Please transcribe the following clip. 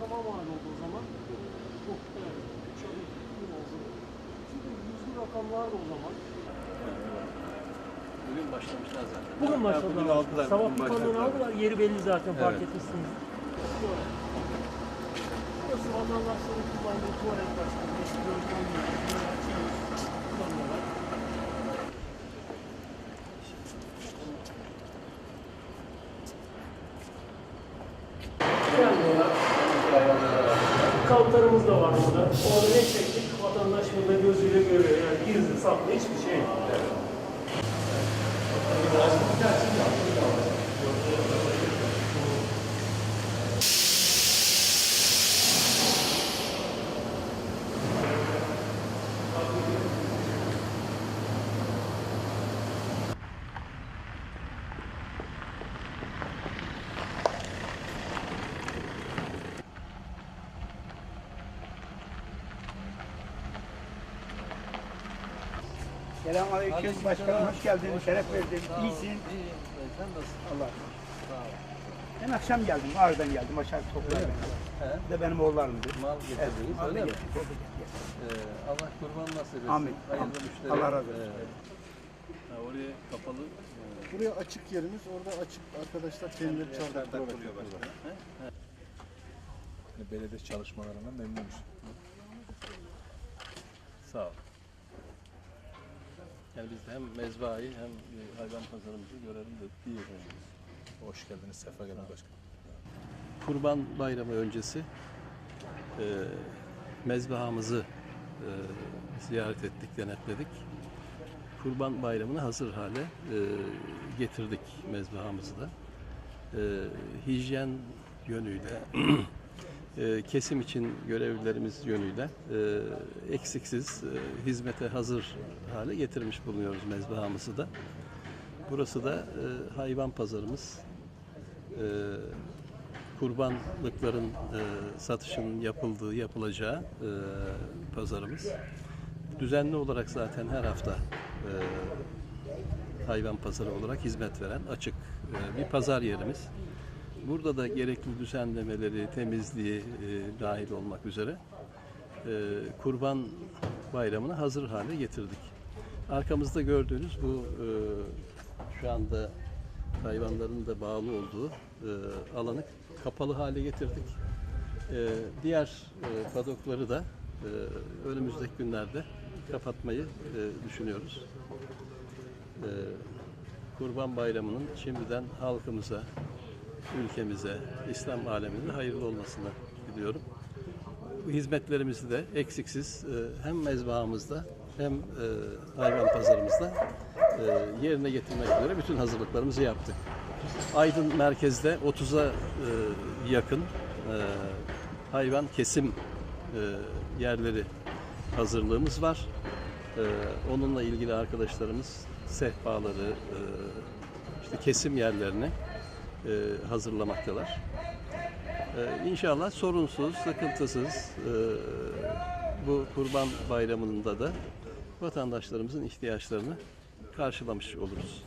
rakama mal oldu o zaman. Bu, evet. Şöyle bir oldu. Çünkü yüzlü rakamlar da o zaman. Bugün başlamışlar zaten. Bugün Ha, başladı. Bugün aldılar. Sabah bir kamyon başladılar. aldılar. Yeri belli zaten fark Evet. etmişsiniz. Böyle. Burası vatandaşların kullandığı tuvalet başkanı. Eski görüşmen kullanıyorlar. Kalıplarımız da var burada. Orada ne çektik? Vatandaş burada gözüyle görüyor. Yani gizli saklı hiçbir şey yok. Selamünaleyküm başkanım hoş geldin. Şeref verdin. İyisin. İyi. Sen nasılsın? Allah. Sağ ol. Ben akşam geldim. Ağrı'dan geldim. Aşağı toplar beni. Da benim oğullarımdı. Mal getirdiniz Mal öyle mi? getirdik, getirdik. Ee, Allah kurban nasip etsin. Amin. Hayırlı müşteri. Allah razı olsun. Ee, oraya kapalı. e, Buraya açık yerimiz, orada açık arkadaşlar kendileri çardak. Yani belediye çalışmalarından memnunuz. Sağ ol. Yani biz de hem mezbahayı hem e, hayvan pazarımızı görelim de diye. Hoş geldiniz, sefa geldiniz başkanım. Kurban Bayramı öncesi e, mezbahamızı e, ziyaret ettik, denetledik. Kurban Bayramı'na hazır hale e, getirdik mezbahamızı da. E, hijyen yönüyle, e, kesim için görevlilerimiz yönüyle e, eksiksiz e, hizmete hazır hale getirmiş bulunuyoruz mezbahamızı da. Burası da e, hayvan pazarımız. Kurbanlıkların e, satışının yapıldığı, yapılacağı pazarımız. Düzenli olarak zaten her hafta hayvan pazarı olarak hizmet veren açık bir pazar yerimiz. Burada da gerekli düzenlemeleri, temizliği e, dahil olmak üzere e, kurban bayramına hazır hale getirdik. Arkamızda gördüğünüz bu e, şu anda hayvanların da bağlı olduğu e, alanı kapalı hale getirdik. E, diğer e, padokları da e, önümüzdeki günlerde kapatmayı e, düşünüyoruz. E, Kurban Bayramı'nın şimdiden halkımıza, ülkemize, İslam alemine hayırlı olmasını diliyorum. Hizmetlerimizi de eksiksiz e, hem mezbahamızda hem e, hayvan pazarımızda e, yerine getirmek üzere bütün hazırlıklarımızı yaptık. Aydın merkezde 30'a e, yakın hayvan kesim yerleri hazırlığımız var. Onunla ilgili arkadaşlarımız sehpaları, işte kesim yerlerini hazırlamaktalar. Ee, İnşallah sorunsuz, sıkıntısız e, bu Kurban Bayramı'nda da vatandaşlarımızın ihtiyaçlarını karşılamış oluruz.